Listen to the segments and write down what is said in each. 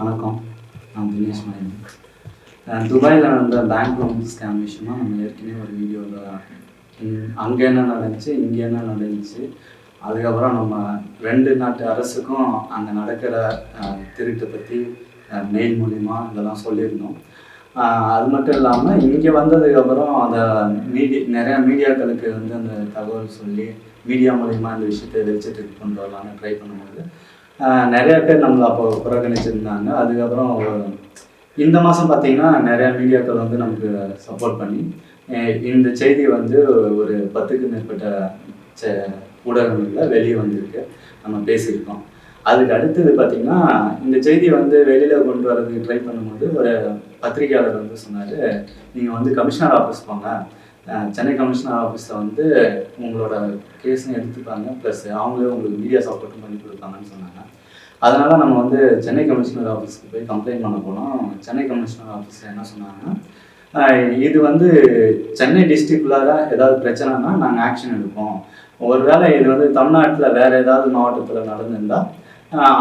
வணக்கம். நான் தினேஷ் மணியன். துபாயில் நடந்த பேங்க் லோன் ஸ்கேம் விஷயமா நம்ம ஏற்கனவே ஒரு வீடியோவில் அங்கே என்ன நடந்துச்சு இங்கே என்ன நடந்துச்சு அதுக்கப்புறம் நம்ம ரெண்டு நாட்டு அரசுக்கும் அங்கே நடக்கிற திருட்டை பற்றி மெயில் மூலிமா இதெல்லாம் சொல்லியிருந்தோம். அது மட்டும் இல்லாமல் இங்கே வந்ததுக்கப்புறம் அந்த மீடியா நிறையா மீடியாக்களுக்கு வந்து அந்த தகவல் சொல்லி மீடியா மூலிமா இந்த விஷயத்தை வெளிச்சத்துக்கு கொண்டு வரலான்னு ட்ரை பண்ணும்போது நிறைய பேர் நம்மளை அப்போ புறக்கணிச்சிருந்தாங்க. அதுக்கப்புறம் இந்த மாதம் பார்த்தீங்கன்னா நிறையா மீடியாக்கள் வந்து நமக்கு சப்போர்ட் பண்ணி இந்த செய்தி வந்து ஒரு பத்துக்கு மேற்பட்ட செ- ஊடகங்களில் வெளியே வந்திருக்கு. நம்ம பேசியிருக்கோம். அதுக்கு அடுத்தது பார்த்தீங்கன்னா இந்த செய்தி வந்து வெளியில் கொண்டு வரதுக்கு ட்ரை பண்ணும்போது ஒரு பத்திரிகையாளர் வந்து சொன்னார் நீங்கள் வந்து கமிஷனர் ஆஃபீஸ் போங்க. சென்னை கமிஷனர் ஆஃபீஸில் வந்து உங்களோட கேஸும் எடுத்துப்பாங்க. ப்ளஸ் அவங்களே உங்களுக்கு மீடியா சப்போர்ட்டும் பண்ணி கொடுப்பாங்கன்னு சொன்னாங்க. அதனால் நம்ம வந்து சென்னை கமிஷனர் ஆஃபீஸ்க்கு போய் கம்ப்ளைண்ட் பண்ண போனோம் சென்னை கமிஷனர் ஆஃபீஸில் என்ன சொன்னாங்கன்னா இது வந்து சென்னை டிஸ்ட்ரிக்ட்குள்ளார ஏதாவது பிரச்சனைனா நாங்கள் ஆக்ஷன் எடுப்போம். ஒருவேளை இது வந்து தமிழ்நாட்டில் வேறு ஏதாவது மாவட்டத்தில் நடந்திருந்தால்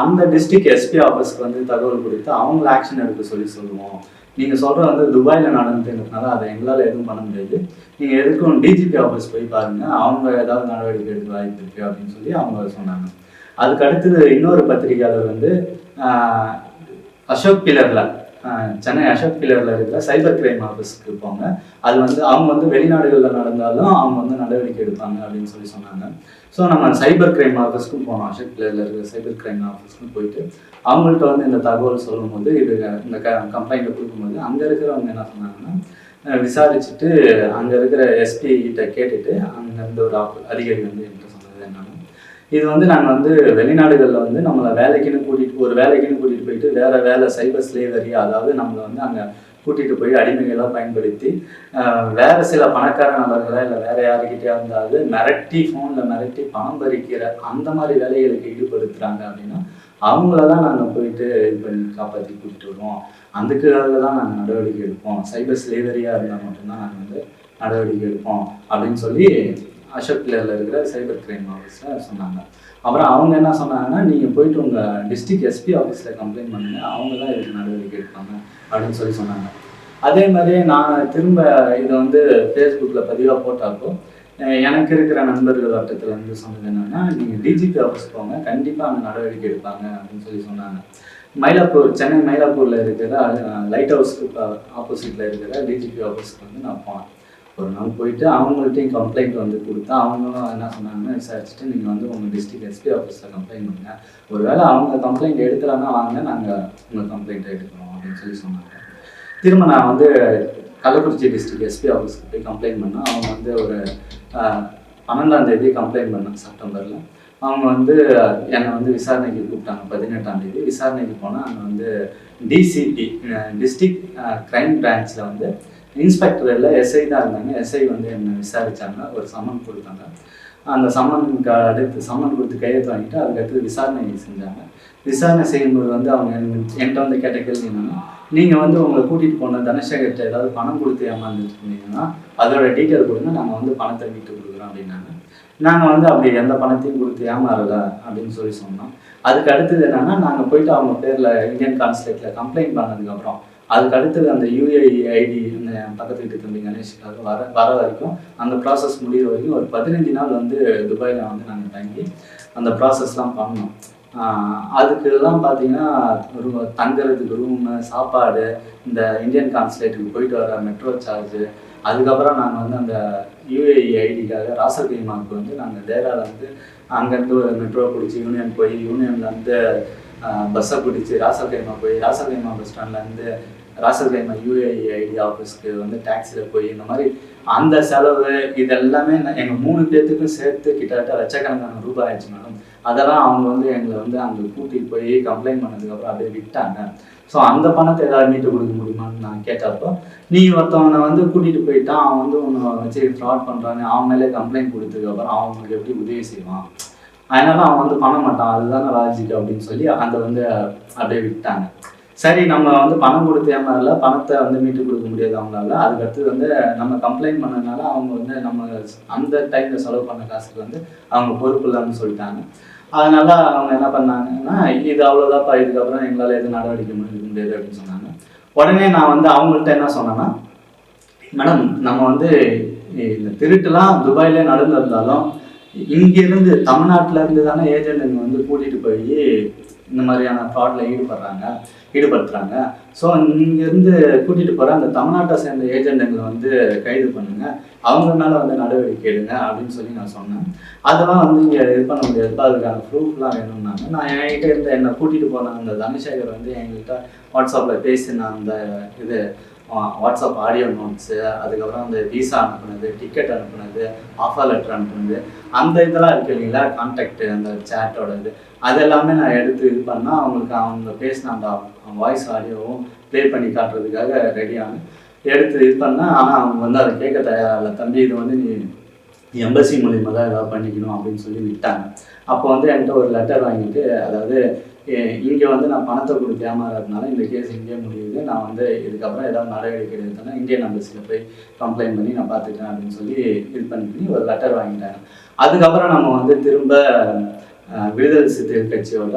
அந்த டிஸ்ட்ரிக்ட் எஸ்பி ஆஃபீஸ்க்கு வந்து தகவல் கொடுத்து அவங்கள ஆக்ஷன் எடுக்க சொல்லி சொல்லுவோம். நீங்கள் சொல்கிற வந்து துபாயில் நடந்துன்றதுனால அதை எங்களால் எதுவும் பண்ண முடியாது. நீங்கள் எதுக்கும் டிஜிபி ஆஃபீஸ் போய் பாருங்கள் அவங்க ஏதாவது நடவடிக்கை எடுக்க வாய்ப்பு இருக்குது அப்படின்னு சொல்லி அவங்க சொன்னாங்க. அதுக்கு அடுத்தது இன்னொரு பத்திரிகையாளர் வந்து அசோக் பில்லரில். சென்னை அசோக் பில்லரில் இருக்கிற சைபர் கிரைம் ஆஃபீஸ்க்கு போங்க. அது வந்து அவங்க வந்து வெளிநாடுகளில் நடந்தாலும் அவங்க வந்து நடவடிக்கை எடுப்பாங்க அப்படின்னு சொல்லி சொன்னாங்க. ஸோ நம்ம சைபர் கிரைம் ஆஃபீஸ்க்கும் போனோம் அசோக் பில்லரில் இருக்கிற சைபர் கிரைம் ஆஃபீஸ்க்கும் போயிட்டு அவங்கள்ட்ட வந்து இந்த தகவல் சொல்லும்போது இது இந்த க கம்ப்ளைண்ட்டை கொடுக்கும்போது அங்கே இருக்கிறவங்க என்ன சொன்னாங்கன்னா விசாரிச்சுட்டு அங்கே இருக்கிற எஸ்பி கிட்ட கேட்டுட்டு அங்கேருந்து ஒரு ஆப் அதிகாரி வந்து என்கிட்ட இது வந்து நாங்கள் வந்து வெளிநாடுகளில் வந்து நம்மளை வேலைக்குன்னு கூட்டிகிட்டு ஒரு வேலைக்குன்னு கூட்டிகிட்டு போயிட்டு வேற வேலை சைபர் ஸ்லேவரி அதாவது நம்மளை வந்து அங்கே கூட்டிகிட்டு போய் அடிமைகளாக பயன்படுத்தி வேறு வேற சில பணக்கார நபர்களை இல்லை வேற யாருக்கிட்டே இருந்தாலும் மிரட்டி ஃபோனில் மிரட்டி பணம் பறிக்கிற அந்த மாதிரி வேலைகளுக்கு ஈடுபடுத்துகிறாங்க அப்படின்னா அவங்கள தான் நாங்கள் போயிட்டு இது பண்ணி காப்பாற்றி கூட்டிகிட்டு வருவோம். அதுக்காக தான் நாங்கள் நடவடிக்கை எடுப்போம். சைபர் ஸ்லேவரியாக இருந்தால் மட்டும்தான் நாங்கள் வந்து நடவடிக்கை எடுப்போம் அப்படின்னு சொல்லி அசோக் பிளேயரில் இருக்கிற சைபர் கிரைம் ஆஃபீஸில் சொன்னாங்க. அப்புறம் அவங்க என்ன சொன்னாங்கன்னா நீங்கள் போயிட்டு உங்கள் டிஸ்ட்ரிக்ட் எஸ்பி ஆஃபீஸில் கம்ப்ளைண்ட் பண்ணுங்க. அவங்க தான் இதுக்கு நடவடிக்கை எடுப்பாங்க அப்படின்னு சொல்லி சொன்னாங்க. அதே மாதிரி நான் திரும்ப இதை வந்து ஃபேஸ்புக்கில் பதிவாக போட்டப்போ எனக்கு இருக்கிற நண்பர்கள் வட்டத்தில் வந்து சொன்னது என்னென்னா நீங்கள் டிஜிபி ஆஃபீஸ் போங்க. கண்டிப்பாக அங்கே நடவடிக்கை எடுப்பாங்க அப்படின்னு சொல்லி சொன்னாங்க. மயிலாப்பூர் சென்னை மயிலாப்பூரில் இருக்கிற லைட் ஹவுஸ்க்கு ஆப்போசிட்டில் இருக்கிற டிஜிபி ஆஃபீஸ்க்கு வந்து நான் போனேன். ஒரு நாள் போயிட்டு அவங்கள்ட்டையும் கம்ப்ளைண்ட் வந்து கொடுத்தா அவங்களும் என்ன சொன்னாங்கன்னா விசாரிச்சுட்டு நீங்கள் வந்து உங்கள் டிஸ்ட்ரிக்ட் எஸ்பி ஆஃபீஸில் கம்ப்ளைண்ட் பண்ணுங்க. ஒருவேளை அவங்க கம்ப்ளைண்ட் எடுக்கலாம்னா வாங்க நாங்கள் உங்கள் கம்ப்ளைண்ட்டை எடுக்கிறோம் அப்படின்னு சொல்லி சொன்னாங்க. திரும்ப நான் வந்து கள்ளக்குறிச்சி டிஸ்ட்ரிக்ட் எஸ்பி ஆஃபீஸ்க்கு போய் கம்ப்ளைண்ட் பண்ணேன். அவங்க வந்து ஒரு ஆஹ், பன்னெண்டாம் தேதி கம்ப்ளைண்ட் பண்ணேன் செப்டம்பரில். அவங்க வந்து என்னை வந்து விசாரணைக்கு கூப்பிட்டாங்க பதினெட்டாம் தேதி. விசாரணைக்கு போனால் அங்கே வந்து டிசிபி டிஸ்ட்ரிக்ட் கிரைம் பிரான்ச்சில் வந்து இன்ஸ்பெக்டர் இல்லை எஸ்ஐ தான் இருந்தாங்க. எஸ்ஐ வந்து என்னை விசாரித்தாங்க ஒரு சம்மன் கொடுத்தாங்க. அந்த சம்மனுக்கு அடுத்து சம்மன் கொடுத்து கையெழுத்து வாங்கிட்டு அதுக்கடுத்து விசாரணை செஞ்சாங்க. விசாரணை செய்யும்போது வந்து அவங்க என்கிட்ட வந்து கேட்ட கேள்வி என்னன்னா நீங்கள் வந்து உங்களை கூட்டிகிட்டு போன தனசேகர்கிட்ட ஏதாவது பணம் கொடுத்து ஏமாந்துட்டு இருந்தீங்கன்னா அதோட டீட்டெயில் கொடுங்க. நாங்கள் வந்து பணத்தை வீட்டு கொடுக்குறோம் அப்படின்னாங்க. நாங்கள் வந்து அப்படி எந்த பணத்தையும் கொடுத்து ஏமாறல அப்படின்னு சொல்லி சொன்னோம். அதுக்கு அடுத்தது என்னன்னா நாங்கள் போயிட்டு அவங்க பேரில் இந்தியன் கான்சுலேட்டில் கம்ப்ளைண்ட் பண்ணதுக்கப்புறம் அதுக்கு அடுத்தது அந்த யூஏஇ ஐடி அந்த பக்கத்து வீட்டு தம்பி கணேஷுக்காக வர வர வரைக்கும் அந்த ப்ராசஸ் முடிகிற வரைக்கும் ஒரு பதினஞ்சு நாள் வந்து துபாயில் வந்து நாங்கள் தங்கி அந்த ப்ராசஸ்லாம் பண்ணோம். அதுக்கெல்லாம் பார்த்தீங்கன்னா ரூ தங்குறதுக்கு ரூமு சாப்பாடு இந்த இந்தியன் கான்சுலேட்டுக்கு போயிட்டு வர மெட்ரோ சார்ஜு அதுக்கப்புறம் நாங்கள் வந்து அந்த யூஏஇ ஐடிக்காக ராசல் வந்து நாங்கள் தேராவில் வந்து அங்கேருந்து ஒரு மெட்ரோ பிடிச்சி யூனியன் போய் யூனியன்லேருந்து பஸ்ஸை பிடிச்சி ராசல் கைமா போய் ராசல் கைமா பஸ் ஸ்டாண்ட்லேருந்து ராசல் கைமா ஐடி ஆஃபீஸ்க்கு வந்து டாக்ஸியில் போய் இந்த மாதிரி அந்த செலவு இதெல்லாமே எங்கள் மூணு பேர்த்துக்கும் சேர்த்து கிட்டத்தட்ட லட்சக்கணக்கான ரூபாய் ஆயிடுச்சு மேடம். அதெல்லாம் அவங்க வந்து எங்களை வந்து அங்கே கூட்டிகிட்டு போய் கம்ப்ளைண்ட் பண்ணதுக்கப்புறம் அப்படியே விட்டாங்க. ஸோ அந்த பணத்தை ஏதாவது மீட்டு கொடுக்க முடியுமான்னு நான் கேட்டப்போ நீ ஒருத்தவனை வந்து கூட்டிகிட்டு போயிட்டான் அவன் வந்து உன்னை வச்சு ஃப்ராட் பண்ணுறான்னு அவன் மேலே கம்ப்ளைண்ட் கொடுத்ததுக்கப்புறம் அவங்களுக்கு எப்படி உதவி செய்வான்? அதனால அவன் வந்து பண்ண மாட்டான். அதுதானே லாஜிக் அப்படின்னு சொல்லி அந்த வந்து அப்படியே விட்டாங்க. சரி நம்ம வந்து பணம் கொடுத்து ஏமாறல பணத்தை வந்து மீட்டு கொடுக்க முடியாது அவங்களால. அதுக்கு அடுத்து வந்து நம்ம கம்ப்ளைண்ட் பண்ணதுனால அவங்க வந்து நம்ம அந்த டைமில் செலவு பண்ண காசுக்கு வந்து அவங்க பொறுப்பு இல்லைன்னு சொல்லிட்டாங்க. அதனால அவங்க என்ன பண்ணாங்கன்னா இது அவ்வளோதான்ப்பா இதுக்கப்புறம் எங்களால் எதுவும் நடவடிக்கை முடிக்க முடியாது அப்படின்னு சொன்னாங்க. உடனே நான் வந்து அவங்கள்ட்ட என்ன சொன்னேன்னா மேடம் நம்ம வந்து இந்த திருட்டுலாம் துபாயிலே நடந்திருந்தாலும் இங்கிருந்து தமிழ்நாட்டுல இருந்து தானே ஏஜென்ட்டுங்க வந்து கூட்டிட்டு போய் இந்த மாதிரியான ஃப்ராட்ல ஈடுபடுறாங்க ஈடுபடுத்துறாங்க. ஸோ இங்கேருந்து கூட்டிட்டு போற அந்த தமிழ்நாட்டை சேர்ந்த ஏஜென்ட்டுங்களை வந்து கைது பண்ணுங்க. அவங்க மேல வந்து நடவடிக்கை எடுங்க அப்படின்னு சொல்லி நான் சொன்னேன். அதெல்லாம் வந்து இங்கே இது பண்ண முடியாது. அதுக்கான ப்ரூஃப்லாம் வேணும்னாங்க. நான் என்கிட்ட இருந்த என்னை கூட்டிட்டு போன அந்த தனசேகர் வந்து எங்கள்கிட்ட வாட்ஸ்அப்பில் பேசின அந்த இது வாட்ஸ்அப் ஆடியோ நோட்ஸு அதுக்கப்புறம் அந்த விசா அனுப்புனது டிக்கெட் அனுப்புனது ஆஃபர் லெட்டர் அனுப்புனது அந்த இதெல்லாம் இருக்கு இல்லைங்களா? கான்டாக்ட் அந்த சேட்டோட இது. அதெல்லாமே நான் எடுத்து இது பண்ணால் அவங்களுக்கு அவங்க பேசின அந்த வாய்ஸ் ஆடியோவும் ப்ளே பண்ணி காட்டுறதுக்காக ரெடியானு எடுத்து இது பண்ணால் ஆனால் அவங்க வந்து அதை கேட்க தயாரில்ல தம்பி இது வந்து நீ எம்பசி மூலியமாக தான் ஏதாவது பண்ணிக்கணும் அப்படின்னு சொல்லி விட்டாங்க. அப்போ வந்து என்கிட்ட ஒரு லெட்டர் வாங்கிட்டு அதாவது இங்கே வந்து நான் பணத்தை கொடுத்து ஏமாறதுனால இந்த கேஸ் இங்கே முடியுது. நான் வந்து இதுக்கப்புறம் ஏதாவது நடவடிக்கை எடுத்தேன்னா இந்தியன் எம்பசியில் போய் கம்ப்ளைண்ட் பண்ணி நான் பார்த்துக்கிறேன் அப்படின்னு சொல்லி இது பண்ணி பண்ணி ஒரு லெட்டர் வாங்கிட்டாங்க. அதுக்கப்புறம் நம்ம வந்து திரும்ப விடுதலை சிறுத்தைகள் கட்சியோட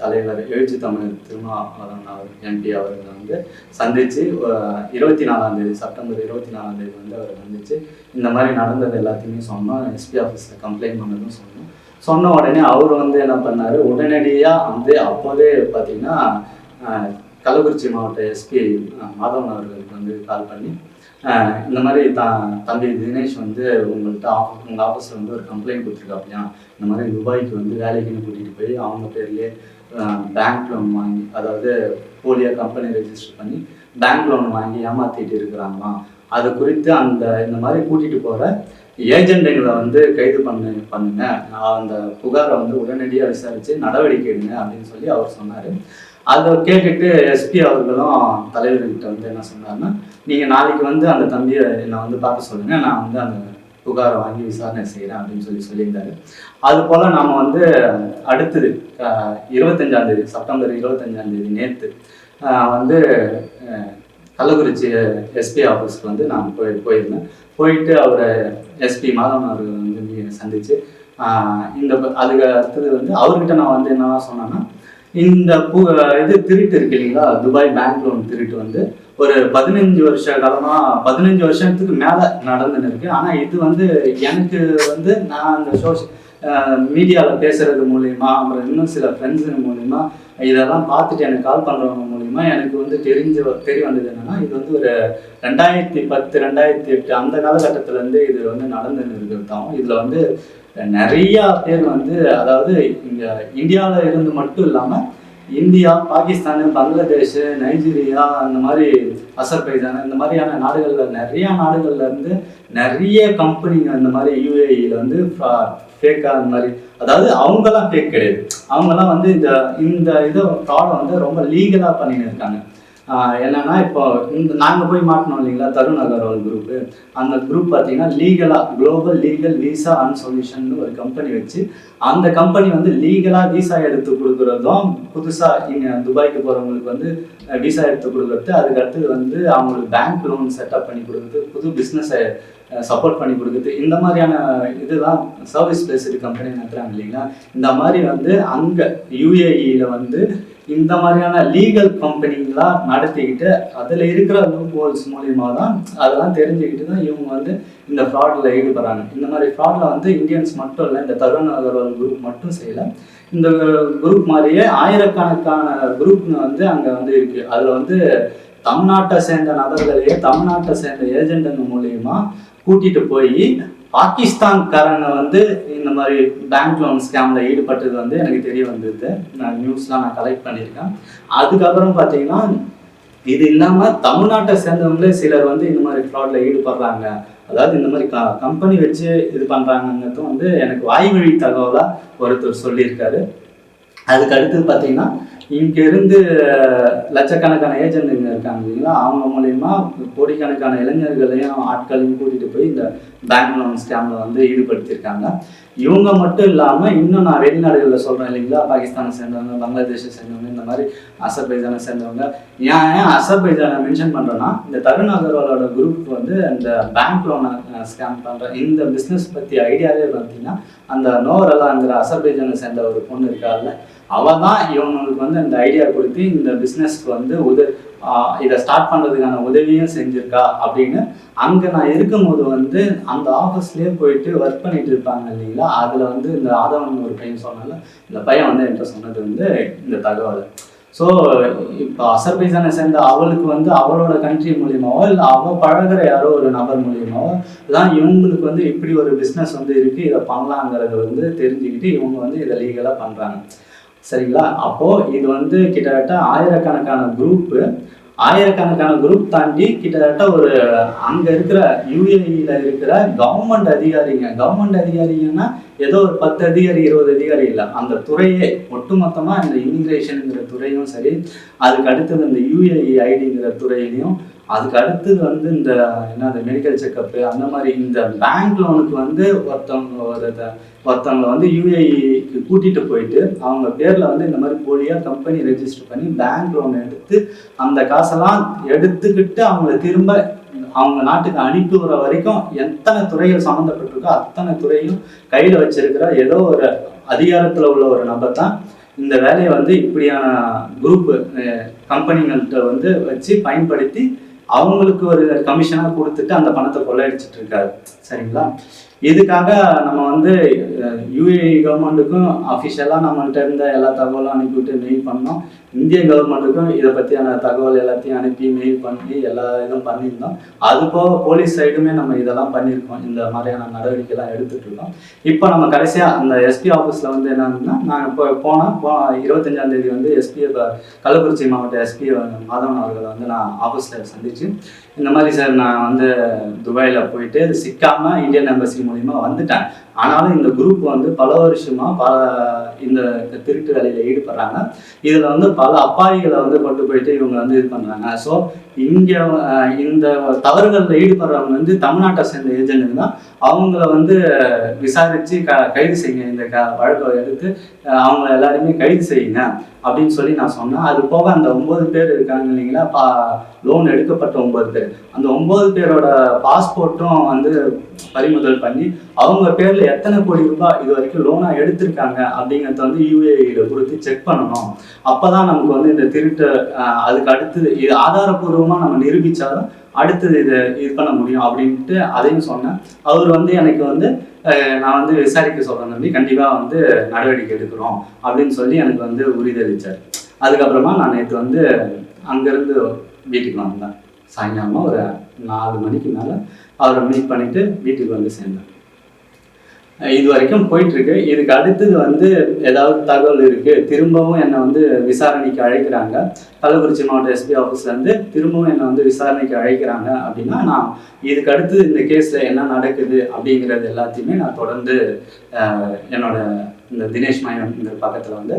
தலைவர் எழுச்சி தமிழர் திருமாவளவன் அவர் எம்பி அவர்களை வந்து சந்திச்சு இருபத்தி நாலாம் தேதி செப்டம்பர் இருபத்தி நாலாம் தேதி வந்து அவரை சந்திச்சு இந்த மாதிரி நடந்தது எல்லாத்தையுமே சொன்னோம். எஸ்பி ஆஃபீஸில் கம்ப்ளைண்ட் பண்ணதும் சொன்னோம். சொன்ன உடனே அவர் வந்து என்ன பண்ணாரு? உடனடியாக வந்து அப்போதே பார்த்தீங்கன்னா கள்ளக்குறிச்சி மாவட்ட எஸ்பி மாதவன் அவர்களுக்கு வந்து கால் பண்ணி இந்த மாதிரி தான் தம்பி தினேஷ் வந்து உங்கள்கிட்ட ஆஃபீஸ் உங்கள் ஆஃபீஸில் வந்து ஒரு கம்ப்ளைண்ட் கொடுத்துருக்காப்பியா இந்த மாதிரி துபாய்க்கு வந்து வேலைக்குன்னு கூட்டிகிட்டு போய் அவங்க பேர்லேயே பேங்க் லோன் வாங்கி அதாவது போலியாக கம்பெனி ரெஜிஸ்டர் பண்ணி பேங்க் லோன் வாங்கி ஏமாற்றிட்டு இருக்கிறாங்களாம். அது குறித்து அந்த இந்த மாதிரி கூட்டிகிட்டு போகிற ஏஜென்ட்டுங்களை வந்து கைது பண்ணு பண்ணுங்க. நான் அந்த புகாரை வந்து உடனடியாக விசாரித்து நடவடிக்கை எடுங்க அப்படின்னு சொல்லி அவர் சொன்னார். அதை கேட்டுட்டு எஸ்பி அவர்களும் தலைவர்கிட்ட வந்து என்ன சொன்னார்னா நீங்கள் நாளைக்கு வந்து அந்த தம்பியை என்னை வந்து பார்க்க சொல்லுங்கள் நான் வந்து அந்த புகாரை வாங்கி விசாரணை செய்கிறேன் அப்படின்னு சொல்லி சொல்லியிருந்தாரு. அது போல் நாம் வந்து அடுத்தது இருபத்தஞ்சாந்தேதி செப்டம்பர் இருபத்தஞ்சாந்தேதி நேற்று வந்து கள்ளக்குறிச்சி எஸ்பி ஆஃபீஸ்க்கு வந்து நான் போய் போயிருந்தேன். போயிட்டு அவரை எஸ்பி மாதவன் அவர்கள் வந்து சந்தித்து சந்திச்சு இந்த அதுக்கு அடுத்தது வந்து அவர்கிட்ட நான் வந்து என்னென்னா சொன்னேன்னா இந்த இது திருட்டு இருக்கு இல்லைங்களா? துபாய் பேங்க் லோன் திருட்டு வந்து. ஒரு பதினஞ்சு வருஷ காலமா பதினஞ்சு வருஷத்துக்கு மேல நடந்துன்னு இருக்கு. ஆனா இது வந்து எனக்கு வந்து நான் அந்த சோஷ மீடியாவில் பேசுறது மூலியமா அப்புறம் இன்னும் சில ஃப்ரெண்ட்ஸுங்க மூலியமா இதெல்லாம் பார்த்துட்டு எனக்கு கால் பண்ணுறவங்க மூலியமா எனக்கு வந்து தெரிஞ்ச தெரிய வந்தது என்னன்னா இது வந்து ஒரு ரெண்டாயிரத்தி பத்து ரெண்டாயிரத்தி எட்டு அந்த காலகட்டத்திலேருந்து இது வந்து நடந்துன்னு இருக்கிறதாவும் இதில் வந்து நிறையா பேர் வந்து அதாவது இங்கே இந்தியாவில் இருந்து மட்டும் இல்லாமல் இந்தியா பாகிஸ்தான் பங்களாதேஷ் நைஜீரியா அந்த மாதிரி அசர்பைஜான் இந்த மாதிரியான நாடுகளில் நிறையா நாடுகள்லேருந்து நிறைய கம்பெனிங்க இந்த மாதிரி யூஏஇயில் வந்து ஃபேக்காக அந்த மாதிரி அதாவது அவங்கெல்லாம் ஃபேக் கிடையாது. அவங்கெல்லாம் வந்து இந்த இந்த இதை ஃப்ராடை வந்து ரொம்ப லீகலாக பண்ணின்னு இருக்காங்க. என்னன்னா இப்போ இந்த நாங்கள் போய் மாட்டினோம் இல்லைங்களா? தருண் அகர்வால் குரூப்பு அந்த குரூப் பார்த்தீங்கன்னா லீகலாக global legal visa and solution ஒரு கம்பெனி வச்சு அந்த கம்பெனி வந்து லீகலாக விசா எடுத்து கொடுக்குறதும் புதுசாக இங்கே துபாய்க்கு போகிறவங்களுக்கு வந்து விசா எடுத்து கொடுக்குறது அதுக்கு அடுத்தது வந்து அவங்களுக்கு பேங்க் லோன் செட்டப் பண்ணி கொடுக்குறது புது பிஸ்னஸை சப்போர்ட் பண்ணி கொடுக்குறது இந்த மாதிரியான இதுதான் சர்வீஸ் பேஸ்டு கம்பெனி நடத்துகிறாங்க இல்லைங்களா? இந்த மாதிரி வந்து அங்கே யூஏஇயில் வந்து இந்த மாதிரியான லீகல் கம்பெனிங்களாம் நடத்திக்கிட்டு அதில் இருக்கிற லூப் ஹோல்ஸ் மூலியமாக தான் அதெல்லாம் தெரிஞ்சுக்கிட்டு தான் இவங்க வந்து இந்த ஃப்ராடில் ஈடுபடுறாங்க. இந்த மாதிரி ஃப்ராடில் வந்து இந்தியன்ஸ் மட்டும் இல்லை இந்த தருண் அகர்வால் குரூப் மட்டும் செய்யலை. இந்த குரூப் மாதிரியே ஆயிரக்கணக்கான குரூப்னு வந்து அங்கே வந்து இருக்குது அதில் வந்து தமிழ்நாட்டை சேர்ந்த நபர்களையே தமிழ்நாட்டை சேர்ந்த ஏஜென்ட்டுங்க மூலியமா கூட்டிட்டு போய் பாகிஸ்தான்காரங்க வந்து இந்த மாதிரி பேங்க் லோன் ஸ்கேமில் ஈடுபட்டது வந்து எனக்கு தெரிய வந்தது. நான் நியூஸ்லாம் நான் கலெக்ட் பண்ணியிருக்கேன். அதுக்கப்புறம் பார்த்தீங்கன்னா இது இல்லாமல் தமிழ்நாட்டை சேர்ந்தவங்களே சிலர் வந்து இந்த மாதிரி ஃப்ராட்ல ஈடுபடுறாங்க. அதாவது இந்த மாதிரி க கம்பெனி வச்சு இது பண்ணுறாங்கங்கிறதும் வந்து எனக்கு வாய்வழி தகவலாக ஒருத்தர் சொல்லியிருக்காரு. அதுக்கு அடுத்தது பார்த்தீங்கன்னா இங்க இருந்து லட்சக்கணக்கான ஏஜென்ட்டுங்க இருக்காங்க இல்லைங்களா? அவங்க மூலயமா கோடிக்கணக்கான இளைஞர்களையும் ஆட்களையும் கூட்டிட்டு போய் இந்த பேங்க் லோன் ஸ்கேம்ல வந்து ஈடுபடுத்தியிருக்காங்க. இவங்க மட்டும் இல்லாமல் இன்னும் நான் வெளிநாடுகளில் சொல்கிறேன் இல்லைங்களா? பாகிஸ்தானை சேர்ந்தவங்க பங்களாதேஷை சேர்ந்தவங்க இந்த மாதிரி அசர்பைஜானை சேர்ந்தவங்க. ஏன் ஏன் அசர்பைஜானை மென்ஷன் பண்ணுறேன்னா இந்த தருண் அகர்வாலோட குரூப் வந்து இந்த பேங்க் லோனை ஸ்கேம் பண்ணுற இந்த பிஸ்னஸ் பற்றி ஐடியாவே பார்த்தீங்கன்னா அந்த நோரலாங்கிற அசர்பைஜானை சேர்ந்த ஒரு பொண்ணு இருக்கால அவள் தான் இவங்களுக்கு வந்து அந்த ஐடியா கொடுத்து இந்த பிஸ்னஸ்க்கு வந்து உத இதை ஸ்டார்ட் பண்ணுறதுக்கான உதவியும் செஞ்சுருக்கா அப்படின்னு அங்கே நான் இருக்கும்போது வந்து அந்த ஆஃபீஸ்லேயே போயிட்டு ஒர்க் பண்ணிட்டு இருப்பாங்க இல்லைங்களா? அதில் வந்து இந்த ஆதவன் ஒரு பையன் சொன்னால இந்த பையன் வந்து என்கிட்ட சொன்னது வந்து இந்த தகவல். ஸோ இப்போ அசர்பைசானை சேர்ந்த அவளுக்கு வந்து அவளோட கண்ட்ரி மூலியமாவோ இல்லை அவள் பழகுற யாரோ ஒரு நபர் மூலியமாவோ தான் இவங்களுக்கு வந்து இப்படி ஒரு பிஸ்னஸ் வந்து இருக்குது இதை பண்ணலாங்கிறத வந்து தெரிஞ்சுக்கிட்டு இவங்க வந்து இதை லீகலாக பண்ணுறாங்க சரிங்களா? அப்போது இது வந்து கிட்டத்தட்ட ஆயிரக்கணக்கான குரூப்பு ஆயிரக்கணக்கான குரூப் தாண்டி கிட்டத்தட்ட ஒரு அங்கே இருக்கிற யூஏஇயில் இருக்கிற கவர்மெண்ட் அதிகாரிங்க. கவர்மெண்ட் அதிகாரிங்கன்னா ஏதோ ஒரு பத்து அதிகாரி இருபது அதிகாரி இல்லை. அந்த துறையே ஒட்டுமொத்தமாக இந்த இமிகிரேஷனுங்கிற துறையும் சரி அதுக்கு அடுத்தது இந்த யுஏஇ ஐடிங்கிற துறையிலையும் அதுக்கு அடுத்தது வந்து இந்த என்னது மெடிக்கல் செக்கப்பு அந்த மாதிரி இந்த பேங்க் லோனுக்கு வந்து ஒருத்தவங்க ஒரு ஒருத்தவங்களை வந்து யூஏஇக்கு கூட்டிட்டு போயிட்டு அவங்க பேர்ல வந்து இந்த மாதிரி போலியா கம்பெனி ரெஜிஸ்டர் பண்ணி பேங்க் லோன் எடுத்து அந்த காசெல்லாம் எடுத்துக்கிட்டு அவங்கள திரும்ப அவங்க நாட்டுக்கு அனுப்பி வர வரைக்கும் எத்தனை துறைகள் சம்மந்தப்பட்டிருக்கோ அத்தனை துறையும் கையில் வச்சிருக்கிற ஏதோ ஒரு அதிகாரத்தில் உள்ள ஒரு நபர் தான் இந்த வேலையை வந்து இப்படியான குரூப் கம்பெனிகள்கிட்ட வந்து வச்சு பயன்படுத்தி அவங்களுக்கு ஒரு கமிஷனாக கொடுத்துட்டு அந்த பணத்தை கொள்ளையடிச்சிட்டு இருக்காரு. சரிங்களா? இதுக்காக நம்ம வந்து யூஏஇ கவர்மெண்ட்டுக்கும் அஃபிஷியலாக நம்மள்கிட்ட இருந்த எல்லா தகவலும் அனுப்பிவிட்டு மெயில் பண்ணோம். இந்திய கவர்மெண்ட்டுக்கும் இதை பற்றியான தகவல் எல்லாத்தையும் அனுப்பி மெயில் பண்ணி எல்லா இதுவும் பண்ணியிருந்தோம். அது போக போலீஸ் சைடுமே நம்ம இதெல்லாம் பண்ணியிருக்கோம். இந்த மாதிரியான நடவடிக்கைலாம் எடுத்துகிட்டு இருக்கோம் இப்போ நம்ம கடைசியாக அந்த எஸ்பி ஆஃபீஸில் வந்து என்னன்னா நான் இப்போ போனால் போ இருபத்தஞ்சாம் தேதி வந்து எஸ்பி கள்ளக்குறிச்சி மாவட்ட எஸ்பி மாதவன் அவர்களை வந்து நான் ஆஃபீஸில் சந்திச்சு இந்த மாதிரி சார் நான் வந்து துபாயில் போயிட்டு சிக்காமல் இந்தியன் எம்பசி மூலியமா வந்துட்டேன். ஆனாலும் இந்த குரூப் வந்து பல வருஷமா பல இந்த திருட்டு வேலையில ஈடுபடுறாங்க. இதில் வந்து பல அப்பாவிகளை வந்து கொண்டு போயிட்டு இவங்க வந்து இது பண்ணுறாங்க ஸோ இங்கே இந்த தவறுகளில் ஈடுபடுறவங்க வந்து தமிழ்நாட்டை சேர்ந்த ஏஜென்ட் தான் அவங்கள வந்து விசாரித்து க கைது செய்யுங்க. இந்த க வழக்கை எடுத்து அவங்கள எல்லாருமே கைது செய்யுங்க அப்படின்னு சொல்லி நான் சொன்னேன். அது போக அந்த ஒன்பது பேர் இருக்காங்க இல்லைங்களா? பா லோன் எடுக்கப்பட்ட ஒன்பது பேர். அந்த ஒன்பது பேரோட பாஸ்போர்ட்டும் வந்து பறிமுதல் பண்ணி அவங்க பேர்ல எத்தனை கோடி ரூபாய் இது வரைக்கும் லோனா எடுத்திருக்காங்க அப்படிங்கறத வந்து யூஏஇல குறித்து செக் பண்ணணும். அப்பதான் நமக்கு வந்து இந்த திருட்டு அதுக்கு அடுத்தது இது ஆதாரபூர்வமா நம்ம நிரூபிச்சாதான் அடுத்தது இதை இது பண்ண முடியும் அப்படின்ட்டு அதையும் சொன்னேன். அவர் வந்து எனக்கு வந்து நான் வந்து விசாரிக்க சொல்றேன் தம்பி கண்டிப்பா வந்து நடவடிக்கை எடுக்கிறோம் அப்படின்னு சொல்லி எனக்கு வந்து உறுதியளிச்சார். அதுக்கப்புறமா நான் நேற்று வந்து அங்கேருந்து வீட்டுக்கு வந்தேன். சாயங்காலமாக ஒரு நாலு மணிக்கு மேலே அவரை மீட் பண்ணிட்டு வீட்டுக்கு வந்து சேர்ந்தேன். இது வரைக்கும் போயிட்டு இருக்கு இதுக்கு அடுத்தது வந்து ஏதாவது தகவல் இருக்கு திரும்பவும் என்னை வந்து விசாரணைக்கு அழைக்கிறாங்க. கள்ளக்குறிச்சி மாவட்ட எஸ்பி ஆஃபீஸ்ல இருந்து திரும்பவும் என்னை வந்து விசாரணைக்கு அழைக்கிறாங்க அப்படின்னா நான் இதுக்கு அடுத்து இந்த கேஸ்ல என்ன நடக்குது அப்படிங்கிறது எல்லாத்தையுமே நான் தொடர்ந்து என்னோட இந்த தினேஷ் மயம் பக்கத்தில் வந்து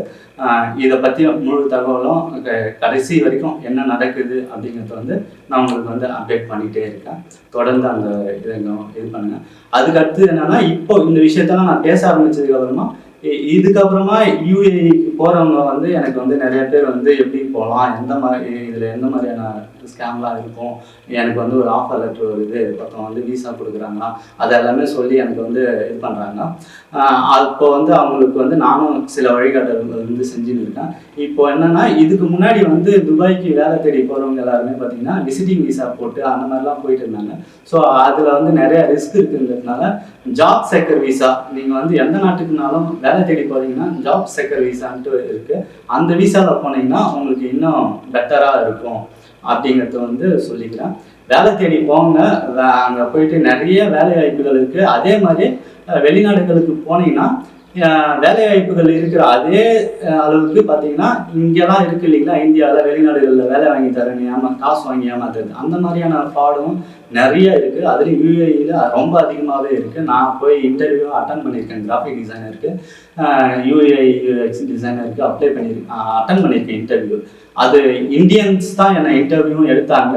இதை பற்றி முழு தகவலும் க- கடைசி வரைக்கும் என்ன நடக்குது அப்படிங்கிறத வந்து நான் உங்களுக்கு வந்து அப்டேட் பண்ணிகிட்டே இருக்கேன். தொடர்ந்து அந்த இதை இது பண்ணுங்கள் அதுக்கு அடுத்து இப்போ இந்த விஷயத்தெல்லாம் நான் பேச ஆரம்பித்ததுக்கப்புறமா இ- இதுக்கப்புறமா யூஏஇக்கு போகிறவங்க வந்து எனக்கு வந்து நிறைய பேர் வந்து எப்படி போகலாம் எந்த மாதிரி இதில் எந்த மாதிரியான ஸ்கேம்லாம் இருக்கும். எனக்கு வந்து ஒரு ஆஃபர் லெட்டர் வருது. பக்கம் வந்து விசா கொடுக்குறாங்களா அது எல்லாமே சொல்லி எனக்கு வந்து இது பண்ணுறாங்க அப்போ வந்து அவங்களுக்கு வந்து நானும் சில வழிகாட்டல்கள் வந்து செஞ்சுன்னு இருக்கேன். இப்போ என்னன்னா இதுக்கு முன்னாடி வந்து துபாய்க்கு வேலை தேடி போகிறவங்க எல்லாருமே பார்த்தீங்கன்னா விசிட்டிங் விசா போட்டு அந்த மாதிரிலாம் போயிட்டு இருந்தாங்க. ஸோ அதில் வந்து நிறைய ரிஸ்க் இருக்குங்கிறதுனால ஜாப் செக்கர் விசா நீங்கள் வந்து எந்த நாட்டுக்குனாலும் வேலை தேடி போகிறீங்கன்னா ஜாப் செக்கர் விசான்ட்டு இருக்குது அந்த விசாவில் போனீங்கன்னா உங்களுக்கு இன்னும் பெட்டராக இருக்கும். அப்படிங்கிறத வந்து சொல்லிக்கிறேன். வேலை தேடி போங்க அங்கே போயிட்டு நிறைய வேலை வாய்ப்புகள் இருக்கு. அதே மாதிரி வெளிநாடுகளுக்கு போனீங்கன்னா வேலை வாய்ப்புகள் இருக்கிற அதே அளவுக்கு பார்த்தீங்கன்னா இங்கெல்லாம் இருக்கு இல்லைங்களா? இந்தியாவில் வெளிநாடுகளில் வேலை வாங்கி தரேன் ஏமா காசு வாங்கி ஏமாத்துறது. அந்த மாதிரியான ஃப்ராடும் நிறைய இருக்கு. அதுலேயும் யூஏஇல ரொம்ப அதிகமாகவே இருக்கு. நான் போய் இன்டர்வியூ அட்டன் பண்ணியிருக்கேன் கிராஃபிக் டிசைனருக்கு யூஏஐ யூஎக்ஸ் டிசைனருக்கு அப்ளை பண்ணியிருக்கேன் அட்டன் பண்ணியிருக்கேன் இன்டர்வியூ அது இந்தியன்ஸ் தான் என்னை இன்டர்வியூவும் எடுத்தாங்க.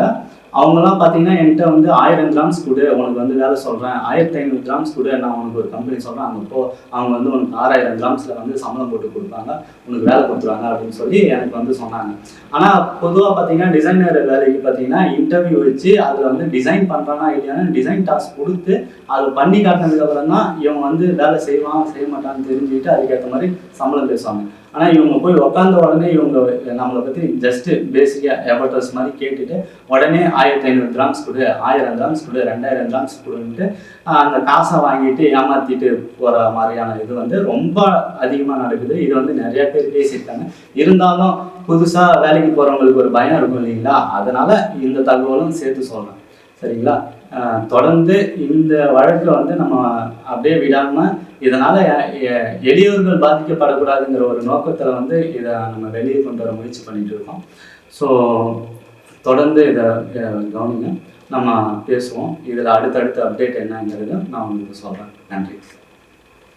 அவங்கெல்லாம் பார்த்தீங்கன்னா என்கிட்ட வந்து ஆயிரம் கிராம்ஸ் கொடு உனக்கு வந்து வேலை சொல்கிறேன் ஆயிரத்தி ஐநூறு கிராம்ஸ் கொடு நான் உனக்கு ஒரு கம்பெனி சொல்கிறேன் அங்கே போ. அவங்க வந்து உனக்கு ஆறாயிரம் கிராம்ஸில் வந்து சம்பளம் போட்டு கொடுப்பாங்க. உனக்கு வேலை கொடுத்துருவாங்க அப்படின்னு சொல்லி எனக்கு வந்து சொன்னாங்க. ஆனால் பொதுவாக பார்த்தீங்கன்னா டிசைனர் வேலைக்கு பார்த்தீங்கன்னா இன்டர்வியூ வச்சு அதில் வந்து டிசைன் பண்ணுறானா இல்லையான்னு டிசைன் டாஸ்க் கொடுத்து அது பண்ணி காட்டினதுக்கப்புறம் தான் இவன் வந்து வேலை செய்வான் செய்ய மாட்டான்னு தெரிஞ்சுக்கிட்டு அதுக்கேற்ற மாதிரி சம்பளம் பேசுவாங்க. ஆனால் இவங்க போய் உட்காந்த உடனே இவங்க நம்மளை பற்றி ஜஸ்ட்டு பேசிக்காக எவர்டர்ஸ் மாதிரி கேட்டுட்டு உடனே ஆயிரத்தி ஐநூறு கிராம்ஸ் கொடு ஆயிரம் கிராம்ஸ் கொடு ரெண்டாயிரம் கிராம்ஸ் கொடுன்ட்டு அந்த காசை வாங்கிட்டு ஏமாற்றிட்டு போகிற மாதிரியான இது வந்து ரொம்ப அதிகமாக நடக்குது. இது வந்து நிறைய பேர் பேசியிருக்காங்க. இருந்தாலும் புதுசாக வேலைக்கு போகிறவங்களுக்கு ஒரு பயம் இருக்கும் இல்லைங்களா? அதனால் இந்த தகவலும் சேர்த்து சொல்கிறேன் சரிங்களா? தொடர்ந்து இந்த வழக்கில் வந்து நம்ம அப்படியே விடாமல் இதனால் எளியவர்கள் பாதிக்கப்படக்கூடாதுங்கிற ஒரு நோக்கத்தில் வந்து இதை நம்ம வெளியே கொண்டு வர முயற்சி பண்ணிட்டு இருக்கோம். ஸோ தொடர்ந்து இதை கவனிங்க. நம்ம பேசுவோம். இதில் அடுத்தடுத்த அப்டேட் என்னங்கிறது நான் உங்களுக்கு சொல்கிறேன் நன்றி.